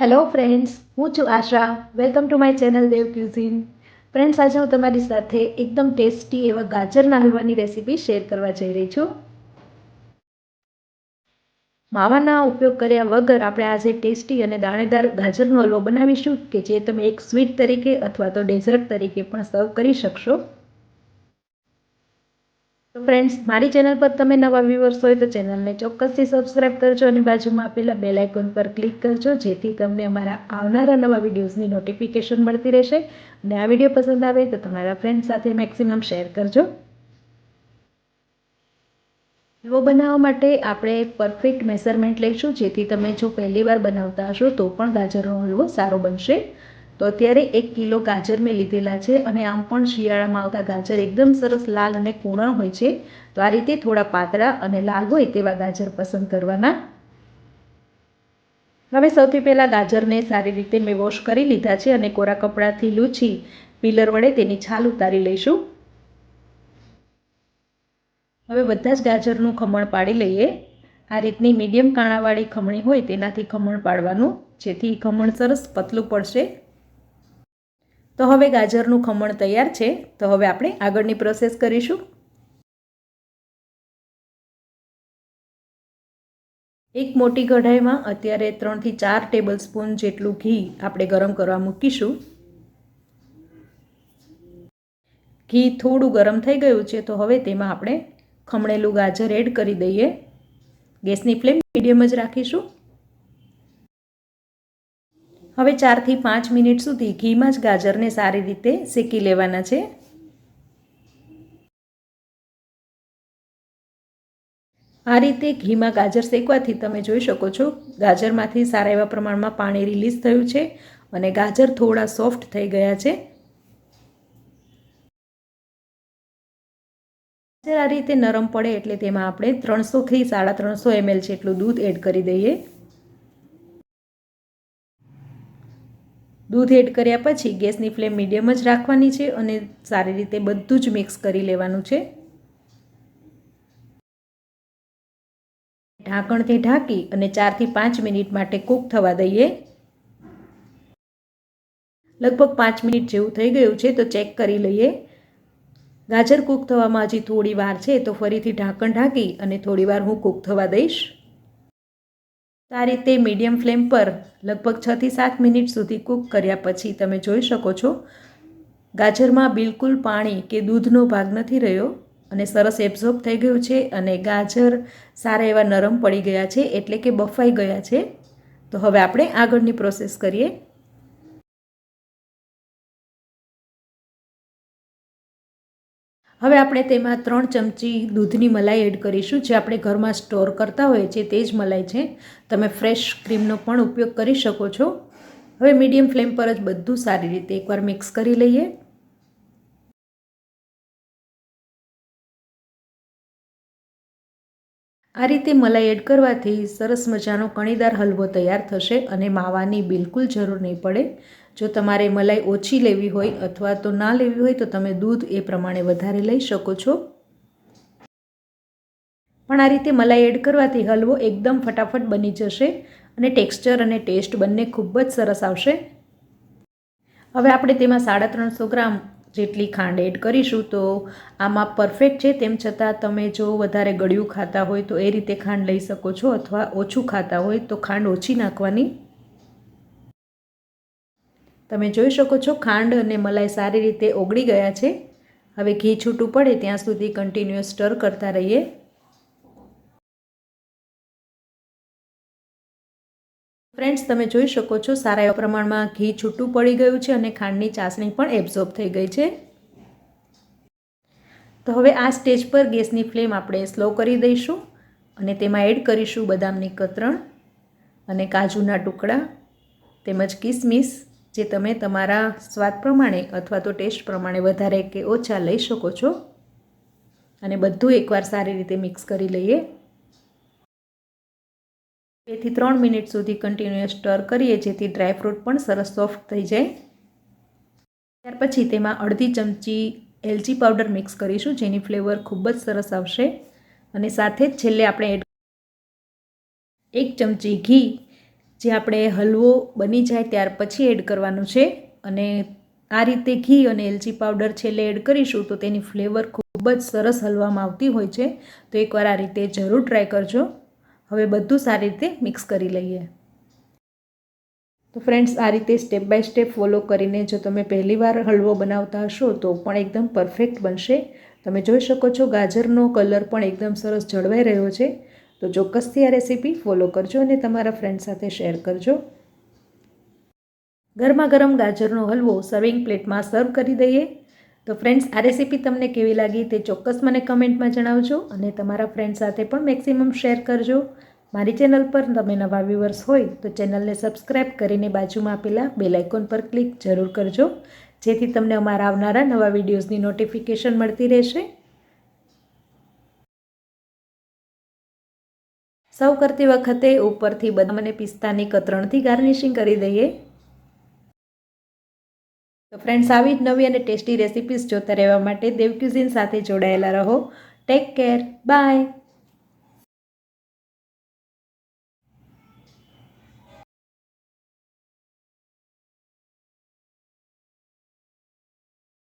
Hello friends હું છું Asha. Welcome to my channel Dev cuisine friends આજે હું તમારી સાથે એકદમ ટેસ્ટી એવા ગાજરના હલવાની રેસીપી શેર કરવા જઈ રહી છું. માવાના ઉપયોગ કર્યા વગર આપણે આજે ટેસ્ટી અને દાણેદાર ગાજરનો હલવો બનાવીશું કે જે તમે એક સ્વીટ તરીકે અથવા તો ડેઝર્ટ તરીકે પણ સર્વ કરી શકશો. ફ્રેન્ડ્સ મારી ચેનલ પર તમે નવા વ્યૂવર્સ હોય તો ચેનલને ચોક્કસથી સબસ્ક્રાઈબ કરજો અને બાજુમાં આપેલા બેલ પર ક્લિક કરજો, જેથી તમને અમારા આવનારા નવા વિડીયોઝની નોટિફિકેશન મળતી રહેશે. અને આ વીડિયો પસંદ આવે તો તમારા ફ્રેન્ડ સાથે મેક્સિમમ શેર કરજો. હલવો બનાવવા માટે આપણે પરફેક્ટ મેઝરમેન્ટ લઈશું, જેથી તમે જો પહેલી વાર બનાવતા હશો તો પણ ગાજરનો હલવો સારો બનશે. તો અત્યારે એક કિલો ગાજર મેં લીધેલા છે અને આમ પણ શિયાળામાં આવતા ગાજર એકદમ સરસ લાલ અને કૂણા હોય છે. તો આ રીતે થોડા પાતળા અને લાલ હોય તેવા ગાજર પસંદ કરવાના. હવે સૌથી પહેલાં ગાજરને સારી રીતે મેં વોશ કરી લીધા છે અને કોરા કપડાથી લૂછી પીલર વડે તેની છાલ ઉતારી લઈશું. હવે બધા જ ગાજરનું ખમણ પાડી લઈએ. આ રીતની મીડિયમ કાણાવાળી ખમણી હોય તેનાથી ખમણ પાડવાનું. જેથી ખમણ સરસ પતલું પડશે. તો હવે ગાજરનું ખમણ તૈયાર છે. તો હવે આપણે આગળની પ્રોસેસ કરીશું. એક મોટી કઢાઈમાં અત્યારે ત્રણથી ચાર ટેબલ સ્પૂન જેટલું ઘી આપણે ગરમ કરવા મૂકીશું. ઘી થોડું ગરમ થઈ ગયું છે, તો હવે તેમાં આપણે ખમણેલું ગાજર એડ કરી દઈએ. ગેસની ફ્લેમ મીડિયમ જ રાખીશું. હવે ચારથી પાંચ મિનિટ સુધી ઘીમાં જ ગાજરને સારી રીતે શેકી લેવાના છે. આ રીતે ઘીમાં ગાજર શેકવાથી તમે જોઈ શકો છો, ગાજરમાંથી સારા એવા પ્રમાણમાં પાણી રિલીઝ થયું છે અને ગાજર થોડા સોફ્ટ થઈ ગયા છે. ગાજર આ રીતે નરમ પડે એટલે તેમાં આપણે ત્રણસોથી સાડા ત્રણસો એમએલ જેટલું દૂધ એડ કરી દઈએ. દૂધ એડ કર્યા પછી ગેસની ફ્લેમ મીડિયમ જ રાખવાની છે અને સારી રીતે બધું જ મિક્સ કરી લેવાનું છે. ઢાંકણથી ઢાંકી અને ચારથી પાંચ મિનિટ માટે કૂક થવા દઈએ. લગભગ પાંચ મિનિટ જેવું થઈ ગયું છે તો ચેક કરી લઈએ. ગાજર કૂક થવામાં હજી થોડી વાર છે તો ફરીથી ઢાંકણ ઢાંકી અને થોડી વાર હું કૂક થવા દઈશ. આ રીતે મીડિયમ ફ્લેમ પર લગભગ છથી સાત મિનિટ સુધી કૂક કર્યા પછી તમે જોઈ શકો છો, ગાજરમાં બિલકુલ પાણી કે દૂધનો ભાગ નથી રહ્યો અને સરસ એબ્ઝોર્બ થઈ ગયું છે અને ગાજર સારા એવા નરમ પડી ગયા છે એટલે કે બફાઈ ગયા છે. તો હવે આપણે આગળની પ્રોસેસ કરીએ. હવે આપણે તેમાં ત્રણ ચમચી દૂધની મલાઈ એડ કરીશું, જે આપણે ઘરમાં સ્ટોર કરતા હોઈએ છીએ તે જ મલાઈ છે. તમે ફ્રેશ ક્રીમનો પણ ઉપયોગ કરી શકો છો. હવે મીડિયમ ફ્લેમ પર જ બધું સારી રીતે એકવાર મિક્સ કરી લઈએ. આ રીતે મલાઈ એડ કરવાથી સરસ મજાનો કણીદાર હલવો તૈયાર થશે અને માવાની બિલકુલ જરૂર નહીં પડે. જો તમારે મલાઈ ઓછી લેવી હોય અથવા તો ના લેવી હોય, તો તમે દૂધ એ પ્રમાણે વધારે લઈ શકો છો. પણ આ રીતે મલાઈ એડ કરવાથી હલવો એકદમ ફટાફટ બની જશે અને ટેક્સચર અને ટેસ્ટ બંને ખૂબ જ સરસ આવશે. હવે આપણે તેમાં સાડા ત્રણસો ગ્રામ જેટલી ખાંડ એડ કરીશું, તો આમાં પરફેક્ટ છે. તેમ છતાં તમે જો વધારે ગળ્યું ખાતા હોય, તો એ રીતે ખાંડ લઈ શકો છો અથવા ઓછું ખાતા હોય, તો ખાંડ ઓછી નાખવાની તમે જોઈ શકો છો ખાંડ અને મલાઈ સારી રીતે ઓગળી ગયા છે. હવે ઘી છૂટું પડે ત્યાં સુધી કન્ટિન્યુઅસ સ્ટર કરતા રહીએ. ફ્રેન્ડ્સ તમે જોઈ શકો છો સારા એવા પ્રમાણમાં ઘી છૂટું પડી ગયું છે અને ખાંડની ચાસણી પણ એબ્ઝોર્બ થઈ ગઈ છે. તો હવે આ સ્ટેજ પર ગેસની ફ્લેમ આપણે સ્લો કરી દઈશું અને તેમાં એડ કરીશું બદામની કતરણ અને કાજુના ટુકડા તેમજ કિસમિસ. જે તમે તમારા સ્વાદ પ્રમાણે અથવા તો ટેસ્ટ પ્રમાણે વધારે કે ઓછા લઈ શકો છો. અને બધું એકવાર સારી રીતે મિક્સ કરી લઈએ. બેથી ત્રણ મિનિટ સુધી કન્ટિન્યુઅસ સ્ટર કરીએ, જેથી ડ્રાયફ્રૂટ પણ સરસ સોફ્ટ થઈ જાય. ત્યાર પછી તેમાં અડધી ચમચી એલચી પાવડર મિક્સ કરીશું, જેની ફ્લેવર ખૂબ જ સરસ આવશે. અને સાથે જ છેલ્લે આપણે એક ચમચી ઘી જે આપણે હલવો બની જાય ત્યાર પછી એડ કરવાનું છે. અને આ રીતે ઘી અને એલચી પાવડર છેલ્લે એડ કરીશું તો તેની ફ્લેવર ખૂબ જ સરસ હલવામાં આવતી હોય છે. તો એકવાર આ રીતે જરૂર ટ્રાય કરજો. હવે બધું સારી રીતે મિક્સ કરી લઈએ. તો ફ્રેન્ડ્સ, આ રીતે સ્ટેપ બાય સ્ટેપ ફોલો કરીને જો તમે પહેલીવાર હલવો બનાવતા હશો તો પણ એકદમ પરફેક્ટ બનશે. તમે જોઈ શકો છો ગાજરનો કલર પણ એકદમ સરસ જળવાઈ રહ્યો છે. તો ચોક્કસથી આ રેસીપી ફોલો કરજો અને તમારા ફ્રેન્ડ સાથે શેર કરજો. ગરમા ગરમ ગાજરનો હલવો સર્વિંગ પ્લેટમાં સર્વ કરી દઈએ. તો ફ્રેન્ડ્સ આ રેસીપી તમને કેવી લાગી તે ચોક્કસ મને કમેન્ટમાં જણાવજો અને તમારા ફ્રેન્ડ સાથે પણ મેક્સિમમ શેર કરજો. મારી ચેનલ પર તમે નવા વ્યૂવર્સ હોય તો ચેનલને સબસ્ક્રાઈબ કરીને બાજુમાં આપેલા બેલ આઇકોન પર ક્લિક જરૂર કરજો. જેથી તમને અમારા આવનારા નવા વિડીયોઝની નોટિફિકેશન મળતી રહેશે. સર્વ કરતી વખતે ઉપરથી બદામ અને પિસ્તાની કતરણથી ગાર્નિશિંગ કરી દઈએ. તો ફ્રેન્ડ્સ આવી જ નવી અને ટેસ્ટી રેસિપીઝ જોતા રહેવા માટે દેવ ક્યુઝિન સાથે જોડાયેલા રહો. Take care bye